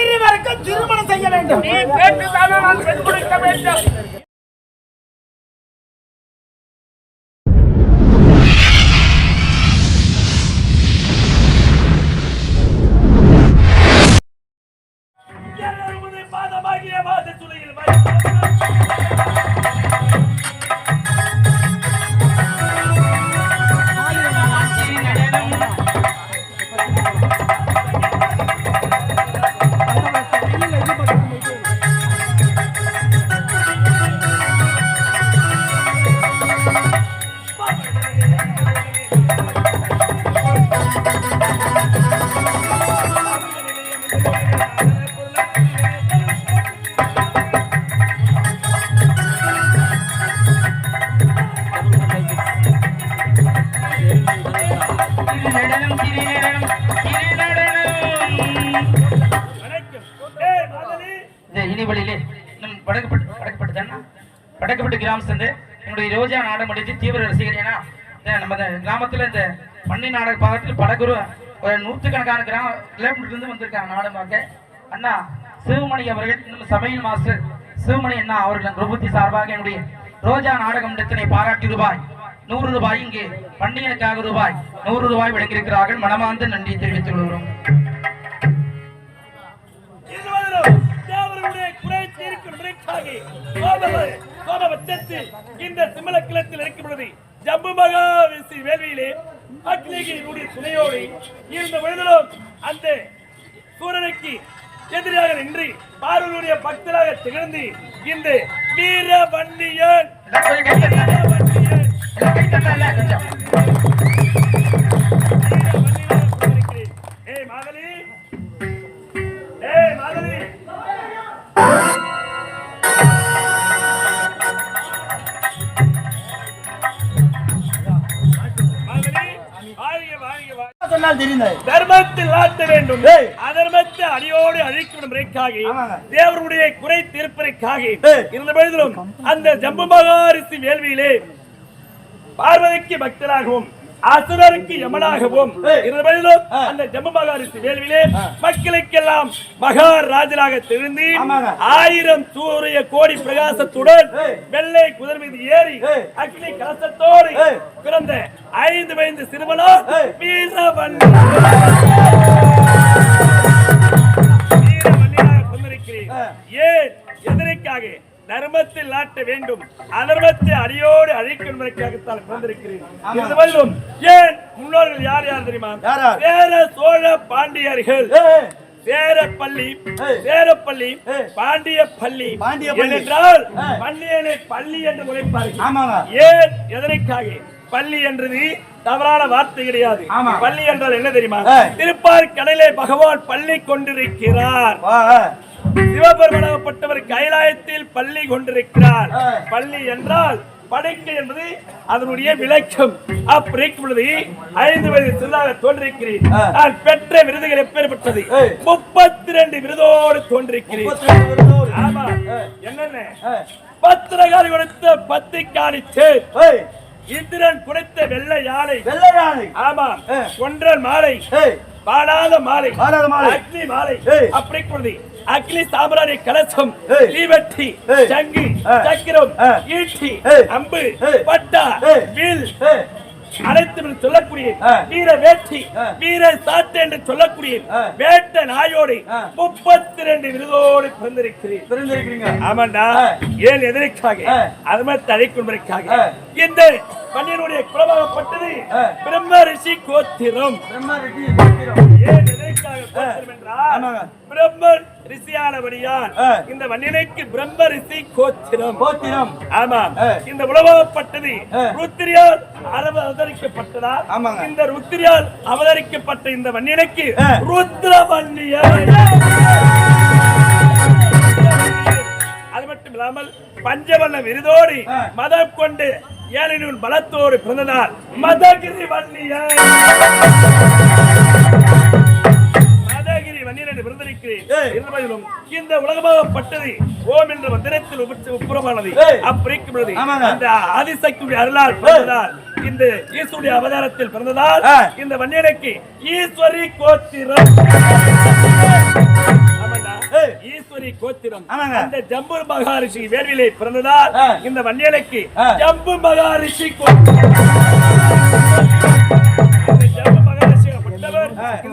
இருவருக்கும் திருமணம் செய்ய வேண்டும். நீ கேட்டுதானே நான் பெண் கொடுக்க வேண்டும். இனிவழியிலே நம் வடக்குப்பட்டு வடக்குப்பட்டு தானே வடக்குப்பட்டு கிராமம் சேர்ந்து என்னுடைய ரோஜா நாடம் முடித்து தீவிர ரசிகர் ஏன்னா நம்ம இந்த கிராமத்துல இந்த பண்ணி நாடக பாகத்தில் படகுரு ஒரு நூற்றுக்கணக்கான கிராம கிலோமீட்டர்லேருந்து வந்திருக்காங்க நாடகம் பார்க்க அண்ணா சிவமணி அவர்கள் இன்னும் சமையல் மாஸ்டர் சிவமணி அண்ணா அவர்கள் குருபுத்தி சார்பாக என்னுடைய ரோஜா நாடகம் இடத்தினை பாராட்டி ரூபாய் நூறு ரூபாய் இங்கே பண்டிகனுக்காக ரூபாய் நூறு ரூபாய் வழங்கியிருக்கிறார்கள். மனமார்ந்த நன்றி தெரிவித்துக் கொள்கிறோம். இந்த சிம்மல கிளத்தில் இருக்கும் பொழுது ஜம்பு மகா வேள்வியிலே அக்னிகிரியுடைய துணையோடு இருந்த பொழுதிலும் அந்த சூரனுக்கு எதிராக நின்று பார்வனுடைய பக்தராக திகழ்ந்து இந்த வீர வண்டியன் சொன்னால் தெரிந்தது தர்மத்தில் ஆட்ட வேண்டும். அதர்மத்தை அடியோடு அழிக்கும் முறைக்காக. தேவருடைய குறை தீர்ப்பதற்காக. இருந்த பொழுதிலும் அந்த ஜம்பு மகாரிசி வேள்வியிலே பார்வதிக்கு பக்தராகவும் அசுரருக்கு யமனாகவும். அந்த ஜம்பு மகாரிசி வேள்வியிலே மக்களுக்கெல்லாம் மகாராஜராக திருந்து. ஆயிரம் சூரிய கோடி பிரகாசத்துடன். வெள்ளை குதிரை மீது ஏறி. அக்னி கலசத்தோடு. பிறந்த ஐந்து வயது சிறுவனோ கொண்டிருக்கிறேன். ஆ. ஏன் எதற்காக தர்மத்தில் நாட்ட வேண்டும். அதர்மத்தை அடியோடு அழிக்கும் வல்லும். ஏன்? முன்னோர்கள் யார் யார் தெரியுமா? சேர சோழ பாண்டியர்கள். சேரப்பள்ளி ஏய். பாண்டிய பள்ளி. பாண்டிய பள்ளி. என்றால். பள்ளியனை பள்ளி என்று உழைப்பார்கள் ஏன் எதற்காக? பள்ளி என்றது தவறான வார்த்தை கிடையாது. பள்ளி என்றால் என்ன தெரியுமா. திருப்பார் கடலை பகவான் பள்ளி கொண்டிருக்கிறார். சிவபெருமானாகப்பட்டவர் கைலாயத்தில் பள்ளி கொண்டிருக்கிறார். பள்ளி என்றால் படைக்கை என்பது அதனுடைய விளக்கம் அப்படிக்கும் பொழுது ஐந்து வயது சிறுதாக தோன்றிருக்கிறேன். நான் பெற்ற விருதுகள் எப்பேற்பட்டது. முப்பத்தி ரெண்டு விருதோடு தோன்றிருக்கிறேன். ஆமா. என்னென்ன பத்திரகாரி கொடுத்த பத்திக்காணி சேர் இந்திரன் குடைத்த வெள்ளை யானை வெள்ளை யானை. ஆமா. கொன்றல் மாலை பாடாத மாலை பாடாத மாலை. அக்னி மாலை. அப்படி கொடுதி அக்னி சாம்பிராணி கலசம். தீவட்டி. சங்கு. சக்கரம். ஈட்டி. அம்பு. பட்டா. வில் அனைத்து சொல்லக்கூடிய. வீர வேட்டி. வீர சாட்டு என்று சொல்லக்கூடிய. வேட்ட நாயோடு. முப்பத்தி ரெண்டு விருதோடு பிறந்திருக்கிறேன் பிறந்திருக்கிறீங்க. ஆமாண்டா. ஏன் எதற்காக மாதிரி தடைக்கும்பதற்காக ஏய். இந்த பன்னியனுடைய குலமாகப்பட்டது. பிரம்ம ரிஷி கோத்திரம் பிரம்மா ரெட்டி கோத்திரம். ஏன் எதற்காக என்றால். பிரம்மன் ரிஷியானபடியால் ஏய். இந்த மன்னியனுக்கு பிரம்ம ரிஷி கோத்திரம் கோத்திரம். ஆமா. இந்த உலகப்பட்டது. ருத்திரியால் அரப அவதரிக்கப்பட்டதா ஆமாங்க. இந்த ருத்திரியால் அவதரிக்கப்பட்ட இந்த மன்னியன் அது மட்டும் இல்லாமல் பஞ்சவண்ண விருதோடு. மதம் கொண்டு ஏழையின் பலத்தோடு பிறந்ததால் மதகிரி வன்னியன் வன்னியன் என்று பிறந்திருக்கிறேன் ஏய். இருந்தபோதிலும் இந்த உலகமாகப்பட்டது ஓம் என்ற மந்திரத்தில் உப- உப்புறமானது. அந்த ஆதிசக்தியுடைய அருளால் பிறந்ததால் இந்த ஈஸ்வருடைய அவதாரத்தில் பிறந்ததால். இந்த வன்னியனுக்கு ஈஸ்வரி கோத்திரம். ஈஸ்வரி கோத்திரம். அந்த ஜம்பு மகாரிஷி வேர்விலை பிறந்ததால். இந்த வன்னியலுக்கு ஆ. ஜம்பு மகாரிஷி கோத்திரம்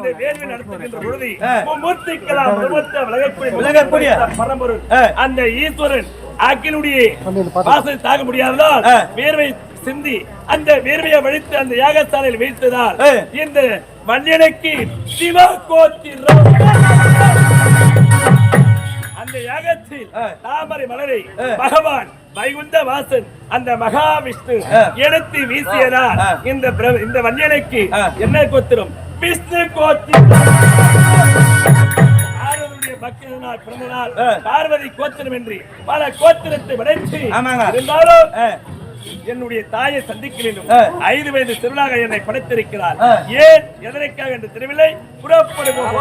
வேள்வி நடத்துகின்ற பொழுது விலகக்கூடிய. பரம்பொருள். அந்த ஈஸ்வரன் அக்கினுடைய வாசல் தாங்க முடியாததால். வேர்வை சிந்தி அந்த வேர்வையை வழித்து அந்த யாகசாலையில் வைத்ததால். இந்த வன்னியனுக்கு சிவ கோத்திரம் அந்த யாகத்தில். தாமரை மலரை. பகவான் வைகுந்த வாசன் அந்த மகாவிஷ்ணு. எடுத்து வீசியதால். இந்த இந்த வன்னியனுக்கு ஆ. என்ன கோத்திரம் விஷ்ணு கோத்திரம் பார்வதியுடைய பக்தனால் பிறந்த நாள் ஆ. பார்வதி கோத்திரம் என்று பல கோத்திரத்தை ஆமாங்க. இருந்தாலும். என்னுடைய தாயை சந்திக்க வேண்டும். ஐந்து வயது திருவிழாக என்னை படைத்திருக்கிறார். ஏன் எதற்காக என்று தெரியவில்லை புறப்படுவோம்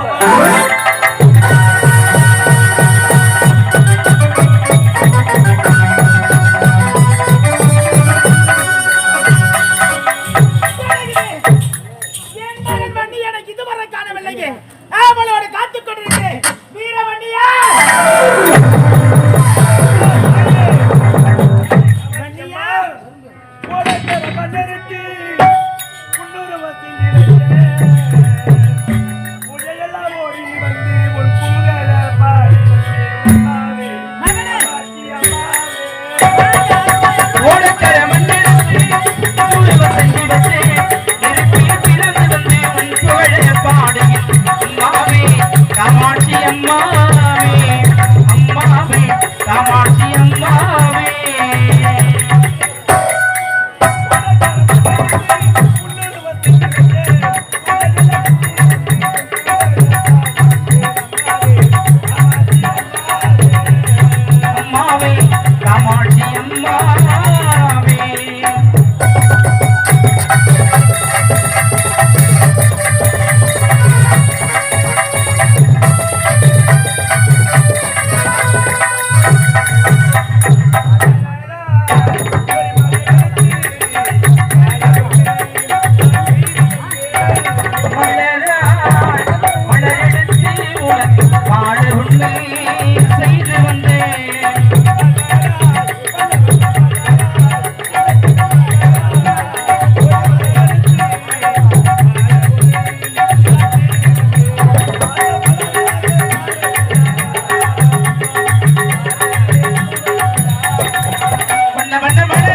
வண்ண வண்ண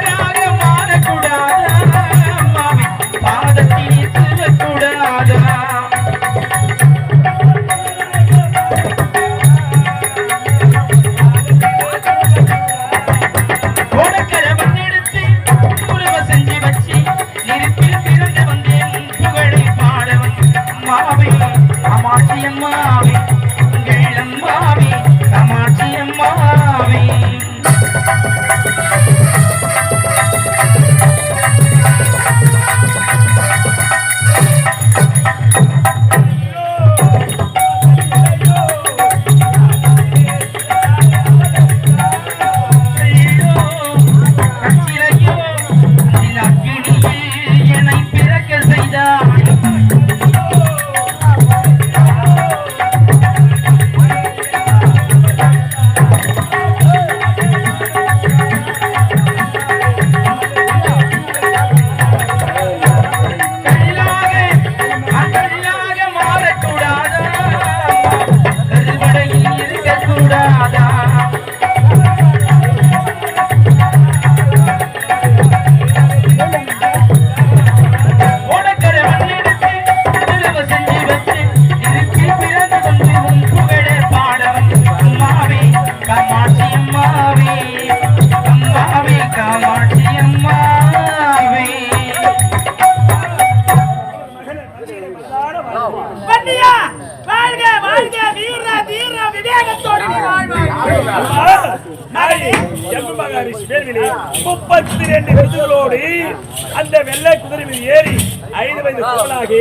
அந்த வெள்ளை குதிரை மீது ஏறி ஐந்து வயது சிவனாகி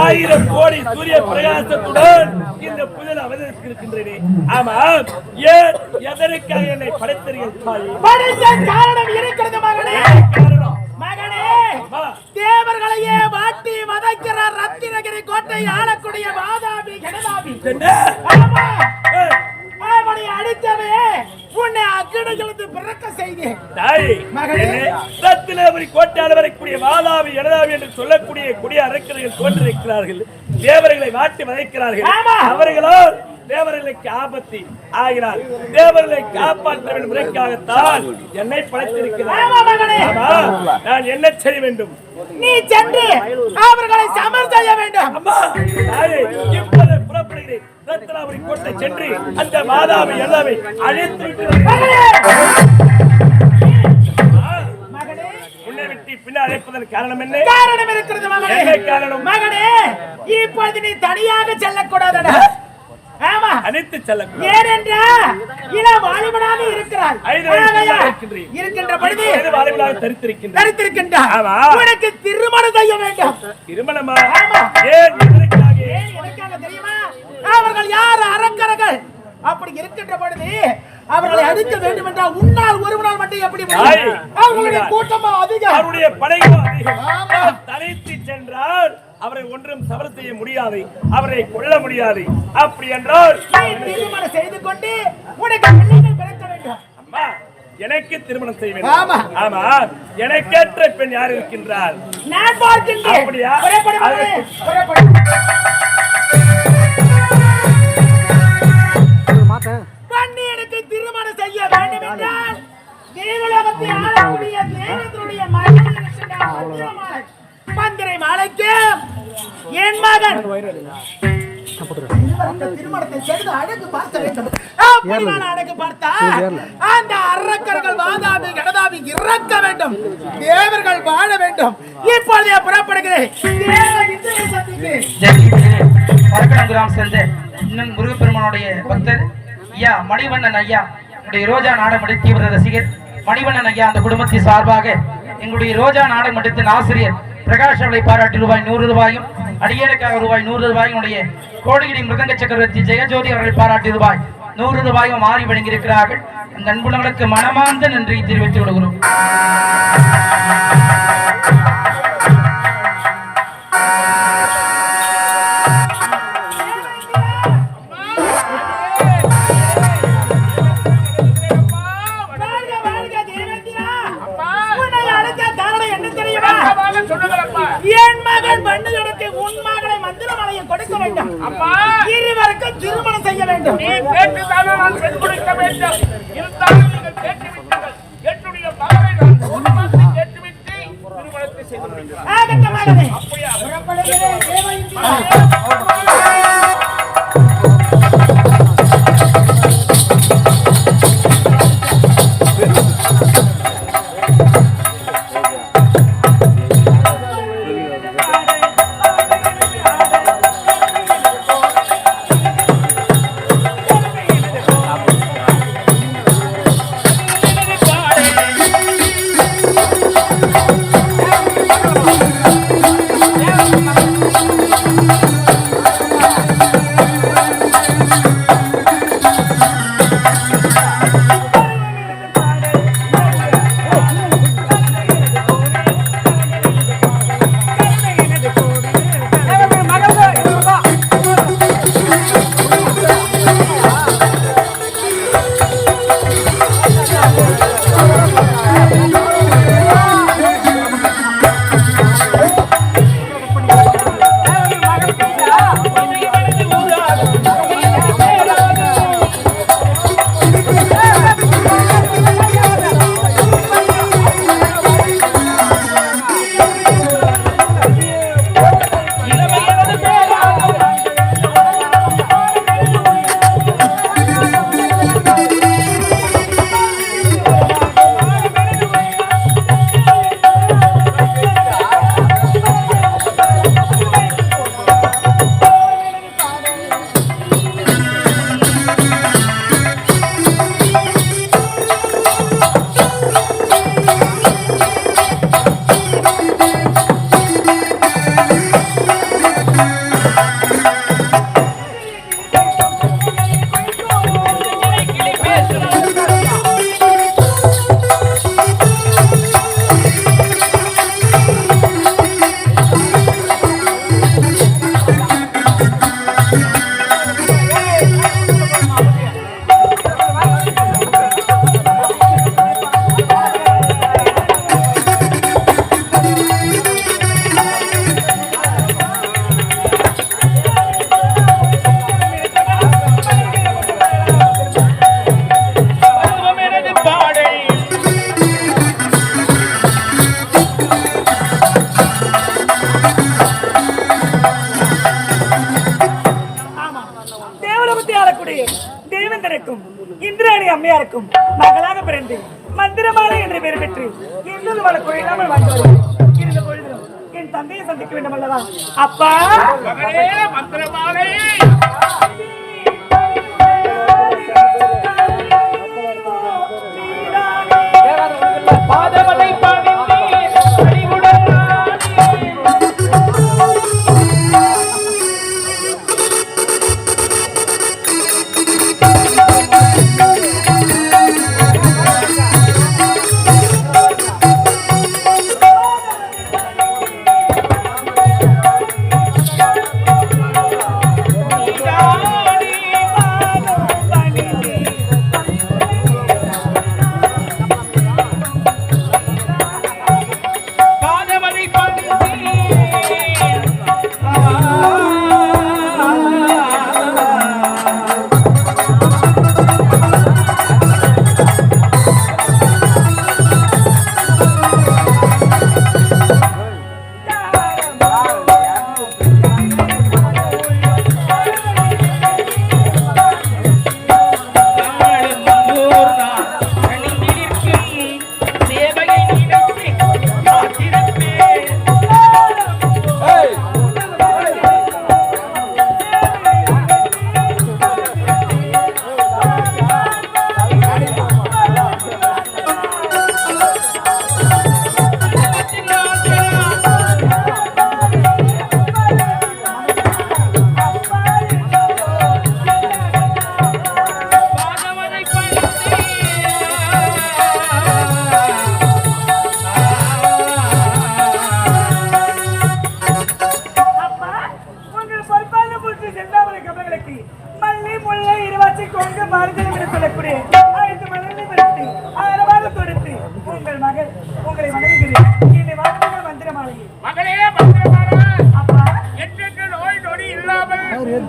ஆயிரம் கோடி சூரிய பிரகாசத்துடன் இந்த புயல் அவதரித்திருக்கின்றேனே. ஆமா ஏன் எதற்காக என்னை படைத்தீர்கள் படைத்த காரணம் இருக்கிறது மகனே. காரணம்? மகனே தேவர்களையே வாட்டி வதைக்கிற ரத்தினகிரி கோட்டை ஆளக்கூடிய வாதாபி கனதாபி என்ன? அவனை அடித்தவே உன்னை அக்கினிகளுக்கு பிறக்க செய்தேன். ரத்தினபுரி கோட்டையால் வரக்கூடிய வாதாபி இடதாவி என்று சொல்லக்கூடிய கொடிய அரக்கர்கள் தோன்றிருக்கிறார்கள் தேவர்களை வாட்டி வதைக்கிறார்கள் ஆமா. அவர்களால் தேவர்களுக்கு ஆபத்து ஆகிறார். தேவர்களை காப்பாற்ற வேண்டும் என்பதற்காகத்தான் என்னை படைத்திருக்கிறார். நான் என்ன செய்ய வேண்டும்? நீ சென்று அவர்களை சமர் செய்ய வேண்டும். அம்மா இப்போது புறப்படுகிறேன். ரத்னாபுரி கோட்டை சென்று அந்த மாதாவை எல்லாமே அழைத்து தனியாக செல்லக்கூடாதடா! ஆமா! அனைத்து செல்லக்கூடாது. ஏனென்றா இள வாலிபனாக இருக்கின்றேன். இருக்கின்ற பொழுது வாலிபனாக தரித்திருக்கின்றார் தரித்திருக்கின்றார். உனக்கு திருமணம் செய்ய வேண்டும். திருமணமா? ஆமா. ஏன் எதற்காக தெரியுமா? அவர்கள் யார்? அரக்கர்கள். அப்படி இருக்கின்ற பொழுது அவர்களை அடிக்க வேண்டும் என்றால் உன்னால் ஒருவனால் மட்டும் எப்படி அவர்களுடைய. கூட்டமா அதிகம். அவருடைய படையோ அதிகம். தனித்து சென்றால் அவரை ஒன்றும் சமர் செய்ய முடியாது. அவரை கொல்ல முடியாது. அப்படி என்றால் திருமணம் செய்து கொண்டு உனக்கு பிள்ளைகள் பிறக்க வேண்டும். அம்மா எனக்கு திருமணம் செய்ய. வேண்டும். ஆமா. எனக்கேற்ற பெண் யார் இருக்கின்றார் நான் பார்க்கின்றேன். அப்படியா? அப்படி நான் அழகு பார்த்தா? அந்த அரக்கர்கள் வாதாபி கடதாபி இறக்க வேண்டும். தேவர்கள் வாழ வேண்டும். இப்பொழுதே புறப்படுகிறேன். சேர்ந்த இன்னும் முருகப்பெருமானுடைய பக்தர் ஐயா மணிவண்ணன் ஐயா என்னுடைய ரோஜா நாடகம் தீவிர ரசிகர் மணிவண்ணன் ஐயா அந்த குடும்பத்தின் சார்பாக எங்களுடைய ரோஜா நாடகம் மன்றத்தின் ஆசிரியர் பிரகாஷ் அவர்களை பாராட்டி ரூபாய் நூறு ரூபாயும் அடியேனுக்காக ரூபாய் நூறு ரூபாயும் கோடிகிரி மிருதங்க சக்கரவர்த்தி ஜெயஜோதி அவர்களை பாராட்டி ரூபாய் நூறு ரூபாயும் மாறி வழங்கியிருக்கிறார்கள் அந்த அன்புணங்களுக்கு மனமார்ந்த நன்றி தெரிவித்துக் கொள்கிறோம். செய்ய வேண்டும் நீ கேட்டுதானே நான்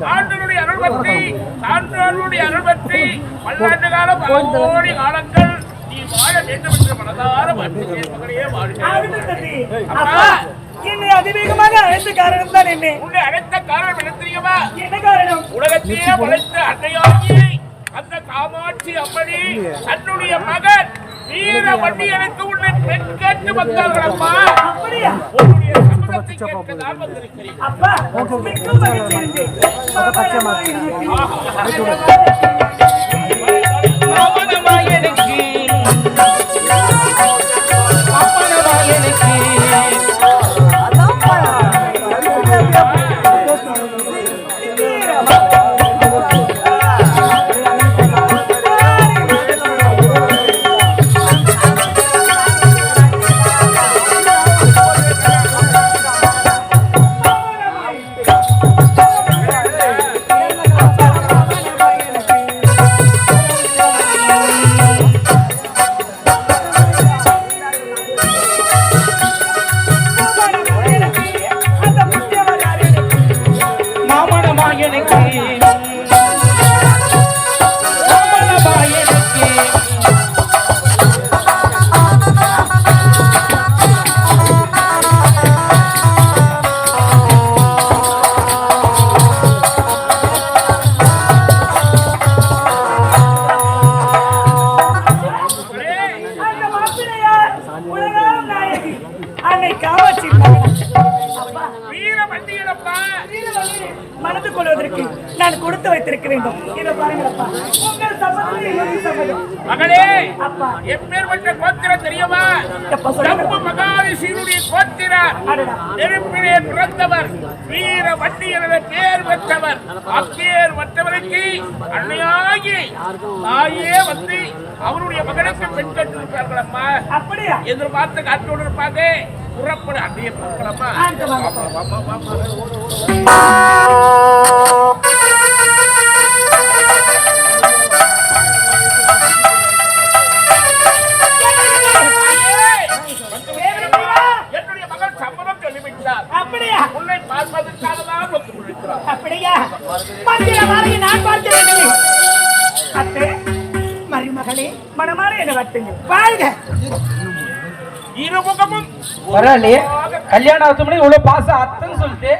ஆண்டனுடைய அருள் பற்றி சான்றோருடைய அருள் பற்றி பல்லாண்டு காலம் பல கோடி காலங்கள் நீ வாழ வேண்டும் என்று மனதார வாழ்த்துகிறேன் மகளே வாழ்க. ஆகட்டும் தம்பி. அப்பா, என்னை அதிவேகமாக அழைத்த காரணம் தான் என்ன? உன்னை அழைத்த காரணம் என்ன தெரியுமா? என்ன காரணம்? உலகத்தையே படைத்த அன்னையாகி அந்த காமாட்சி அம்மணி தன்னுடைய மகன் வீர வண்டியனுக்கு உன்னை பெண் கேட்டு வந்தார்கள் அம்மா அப்படியா? உன்னுடைய சம்மதத்தை கேட்க நான் வந்திருக்கிறேன் வேண்டும். இதை பாருங்களப்பா உங்கள் சம்மதம் என்னுடைய சம்மதம் மகளே அப்பா. எப்பேற்பட்ட கோத்திரம் தெரியுமா கோத்திரம். நெருப்பிலே பிறந்தவர் வீர பேர் பெற்றவர். அப்பேர் மற்றவருக்கு அன்னையாகி தாயே வந்து அவருடைய மகனுக்கு பெண் கட்டிருப்பார்கள் அம்மா. அப்படியா? எதிர்பார்த்து காத்தோடு இருப்பாங்க புறப்பட அன்னைய பார்க்கலாமா அப்படியா? நான் பார்க்க வேண்டும் அத்தே மருமகளே மனமாற என்ன வட்டுங்க வாழ்க இருமுகமும் பரவாயில்லையே. கல்யாணம் ஆகுது முன்னாடி இவ்வளவு பாசம் அத்தன்னு சொல்லிட்டு.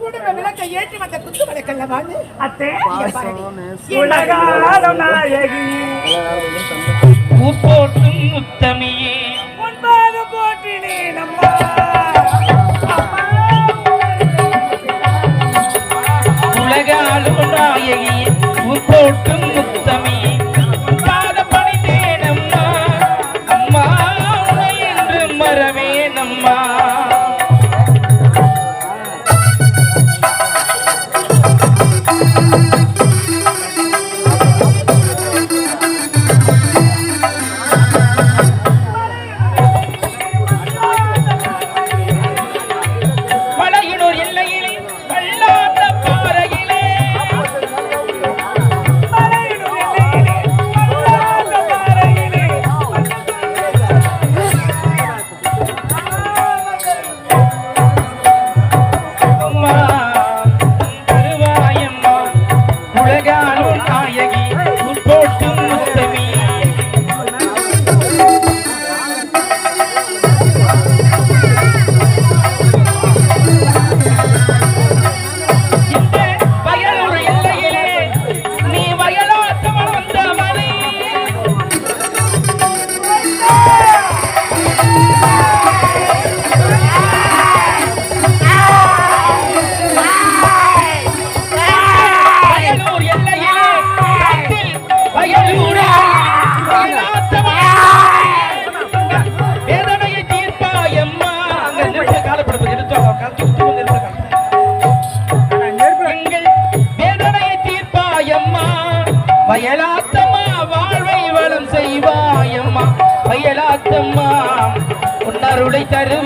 குடும்ப விளக்கை ஏற்றி வந்த குத்து விளக்கல்ல அத்தே உலகாலும் நாயகி. முத்தமியே. உலகாலும் நாயகி முத்தமி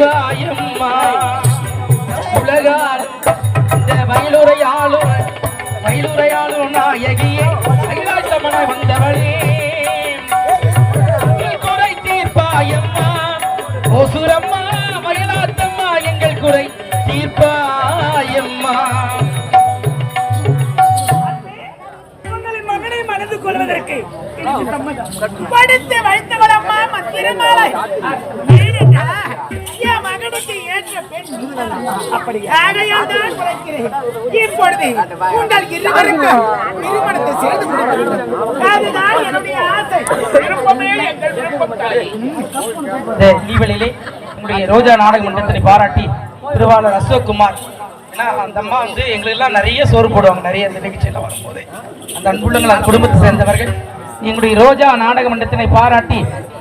உன்னருளை உலகார் இந்த வயலுரையாளும் வயலுரையாளும் நாயகியே வயலாத்தம்மன வந்தவளே. எங்கள் குறை தீர்ப்பாயம்மா. ஓசுரம்மா வயலாத்தம்மா எங்கள் குறை தீர்ப்பாயம்மா. கொள்வதற்கு திருமாலை பெண் குறைக்கிறேன். இப்பொழுது உங்கள் இருவருக்கும் திருமணத்தை செய்து கொடுக்க வேண்டும். அதுதான் என்னுடைய ஆசை. விருப்பமே எங்கள் விருப்பம் இந்த உங்களுடைய ரோஜா நாடக மன்றத்தை பாராட்டி திருவாளர் அசோக்குமார். ஏன்னா அந்த அம்மா வந்து எங்களுக்கெல்லாம் நிறைய சோறு போடுவாங்க நிறைய இந்த நிகழ்ச்சியில் வரும்போது. அந்த அன்புள்ளங்கள் அந்த குடும்பத்தை சேர்ந்தவர்கள். எங்களுடைய ரோஜா நாடக மன்றத்தினை பாராட்டி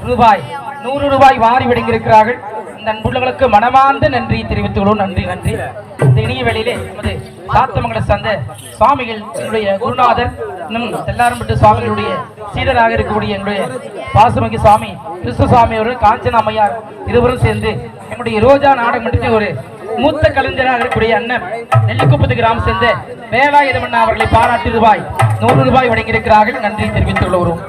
ரூபாய் நூறு ரூபாய் வாரி விடுங்கியிருக்கிறார்கள் அந்த அன்புள்ளங்களுக்கு மனமார்ந்த நன்றி தெரிவித்துக் கொள்வோம். நன்றி நன்றி. இந்த இனிய வேளையிலே நமது சாத்தமங்கல சந்த சுவாமிகள் என்னுடைய குருநாதர் இன்னும் தெல்லாரம்பட்டு சுவாமிகளுடைய சீடராக இருக்கக்கூடிய என்னுடைய பாசுமகி சுவாமி கிருஷ்ணசுவாமி அவர்கள் காஞ்சனா அம்மையார் இருவரும் சேர்ந்து என்னுடைய ரோஜா நாடகம் மன்றத்தில் ஒரு மூத்த கலைஞராக இருக்கக்கூடிய அண்ணன் நெல்லிக்குப்பத்து கிராமம் சேர்ந்த வேலாயுதமண்ணா அவர்களை பாராட்டி ரூபாய் நூறு ரூபாய் வழங்கியிருக்கிறார்கள். நன்றி தெரிவித்துக் கொள்கிறோம்.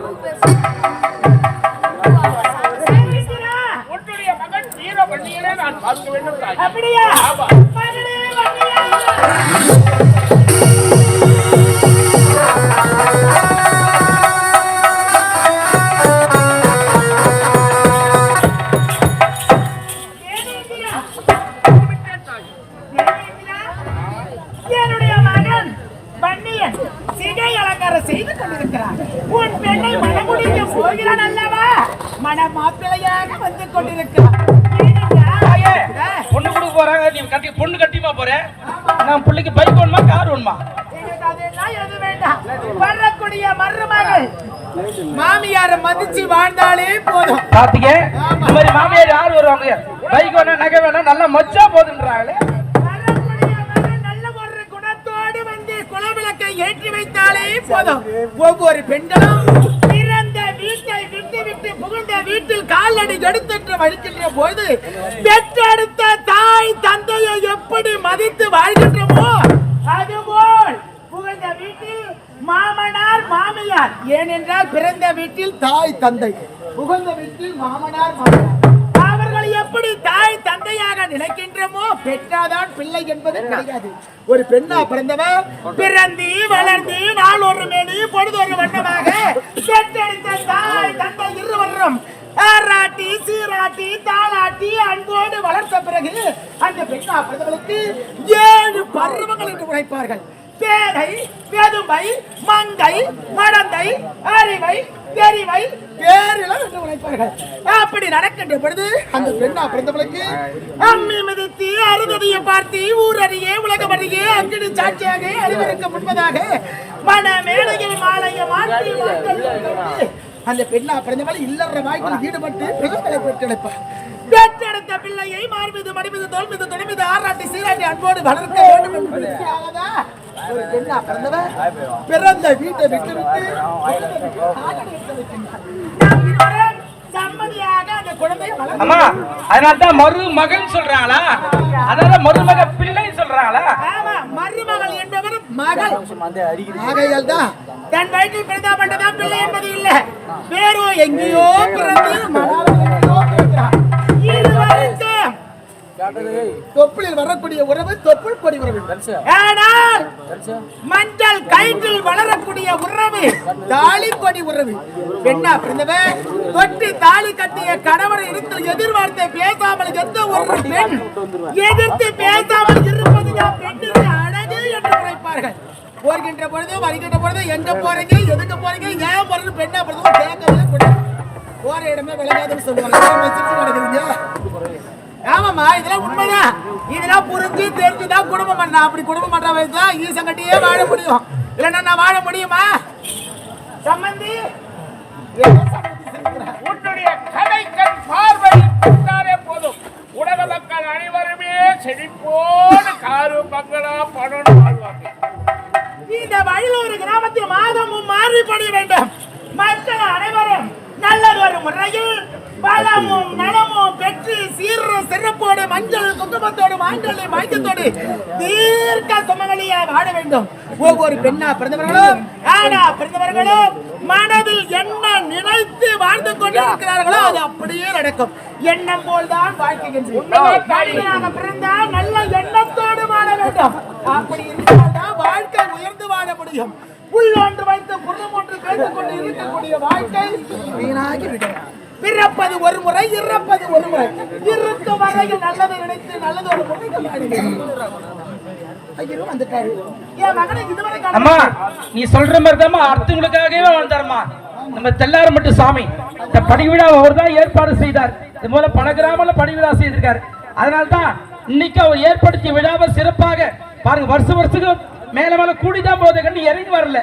அப்படியா? போதும் பாத்தீங்க இந்த மாதிரி மாமியார் யார் வருவாங்க? பைக் வேணா நகை வேணா நல்லா மச்சா போதுன்றாங்களே. வரக்கூடிய மகன் நல்ல ஒரு குணத்தோடு வந்து குலவிளக்கை ஏற்றி வைத்தாலே போதும் ஒவ்வொரு பெண்களும் பிறந்த வீட்டை விட்டு விட்டு புகுந்த வீட்டில் காலடி எடுத்துட்டு வழிக்கின்ற போது பெற்றெடுத்த தாய் தந்தையை எப்படி மதித்து வாழ்கின்றோமோ அதுபோல் புகுந்த வீட்டில் மாமனார் மாமியார். ஏனென்றால் பிறந்த வீட்டில் தாய் தந்தை. மாமனார் அவர்கள் எப்படி தாய் தந்தையாக நினைக்கின்றமோ பெற்றாதான் பிள்ளை என்பது கிடையாது. ஒரு பெண்ணா பிறந்தவர் பிறந்தி வளர்ந்து நாள் ஒரு மேலி பொழுது ஒரு வண்ணமாக தாய் தந்தை இருவரும் ஆராட்டி சீராட்டி தாளாட்டி அன்போடு வளர்த்த பிறகு அந்த பெண்ணா பிறந்தவளுக்கு ஏழு பருவங்கள் உழைப்பார்கள் பேதை வெதுமை மங்கை மடந்தை அறிவை தெரிவை பேரிலம் என்று உழைப்பார்கள். அப்படி நடக்கின்ற பொழுது அந்த பெண்ணா பிறந்தவளுக்கு அம்மி மிதித்து அருந்ததிய பார்த்து ஊரறியே உலகம் அறியே அங்கிடு சாட்சியாக அறிவிருக்க முன்பதாக மன மேலையை மாலைய மாற்றி அந்த பெண்ணா பிறந்தவள் இல்லற வாய்ப்பில் ஈடுபட்டு பெருமையை பெற்றெடுப்பார் பெற்றெடுத்த பிள்ளையை மார்மீது மடிமீது தோல்மீது துணிமீது ஆராட்டி சீராட்டி அன்போடு வளர்க்க வேண்டும் என்று ஒரு பெண்ணா பிறந்தவர் பிறந்த வீட்டை விட்டு விட்டு காலடி எடுத்து வைக்கின்றார். நாம் இருவரும் சம்மதியாக அந்த குழந்தையை வளர்த்து அம்மா அதனால தான் மருமகன் சொல்றாங்களா அதனால மருமக பிள்ளை சொல்றாங்களா ஆமா, மருமகள் என்பவர் மகள். ஆகையால் தான் தன் வயிற்றில் பிறந்தா மட்டும்தான் பிள்ளை என்பது இல்ல. வேறோ எங்கேயோ பிறந்து தொப்புளில் வரக்கூடிய உறவு தொப்புள் கொடி உறவு. ஆனால் மஞ்சள் கயிற்றில் வளரக்கூடிய உறவு தாலி கொடி உறவு. பெண்ணா பிறந்தவன் தொட்டி தாலி கட்டிய கணவனை எடுத்து எதிர்வார்த்தை பேசாமல் எந்த ஒரு பெண் எதிர்த்து பேசாமல் இருப்பதுதான் பெண்ணின் அழகு என்று உரைப்பார்கள். போர்கின்ற பொழுது வருகின்ற பொழுது எங்க போறீங்க எதுக்கு போறீங்க ஏன் போறது பெண்ணா பிறந்தவங்க கேட்கவே போற இடமே விளங்காதுன்னு சொல்லுவாங்க. நடக்குதுங்க ஆமாம்மா இதெல்லாம் உண்மைதான். இதெல்லாம் புரிஞ்சு தெரிஞ்சுதான் குடும்பம் பண்ணா? அப்படி குடும்பம் பண்ற வயசு தான் ஈசன் கட்டியே வாழ முடியும். இல்லைன்னா நான் வாழ முடியுமா? சம்மந்தி உன்னுடைய கடைக்கண் பார்வை பட்டாலே போதும். உலக மக்கள் அனைவருமே செழிப்போடு காரு பங்களா பணம் வாழ்வார்கள். இந்த வயலூர் கிராமத்தில் மாதமும் மாறுபட வேண்டும். மக்கள் அனைவரும் நல்லதொரு முறையில் வளமும் நலமும் பெற்று சீர சிறப்போடு மஞ்சள் குங்குமத்தோடு மாங்கல்ய மயக்கத்தோடு தீர்க்க சுமங்கலியா வாழ வேண்டும். ஒவ்வொரு பெண்ணா பிறந்தவர்களும் ஆனா பிறந்தவர்களும் மனதில் என்ன நினைத்து வாழ்ந்து கொண்டிருக்கிறார்களோ அது அப்படியே நடக்கும். எண்ணம் போல்தான் வாழ்க்கை என்று மனிதனாக பிறந்தால் நல்ல எண்ணத்தோடு வாழ வேண்டும். அப்படி இருந்தால்தான் வாழ்க்கை உயர்ந்து வாழ முடியும். உள் ஒன்று வைத்து புறம் ஒன்று பேசிக் கொண்டு இருக்கக்கூடிய வாழ்க்கை வீணாகி விடும். பிறப்பது ஒரு முறை இறப்பது ஒரு முறை. இருக்கும் வரையில் நல்லதை நினைத்து நல்லது ஒரு முறைக்கு அம்மா நீ சொல்ற மாதிரி தான் அடுத்தவங்களுக்காகவே வாழ்ந்தாருமா நம்ம தெல்லாரம் மட்டும் சாமி. இந்த படி விழா அவர் தான் ஏற்பாடு செய்தார். இது போல பல கிராமல படிவிழா செய்திருக்காரு. அதனால்தான் இன்னைக்கு அவர் ஏற்படுத்திய விழாவை சிறப்பாக பாருங்க வருஷம் வருஷத்துக்கு மேல மேல கூடிதான் போதை கண்டு இறங்கி வரல.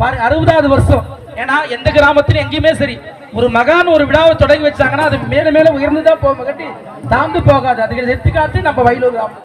பாரு அறுபதாவது வருஷம். ஏன்னா எந்த கிராமத்திலும் எங்கேயுமே சரி. ஒரு மகான் ஒரு விழாவை தொடங்கி வச்சாங்கன்னா அது மேல மேல உயர்ந்துதான் போக கட்டி தாழ்ந்து போகாது. அதுக்கு எடுத்துக்காட்டு நம்ம வயலூர் கிராமம்.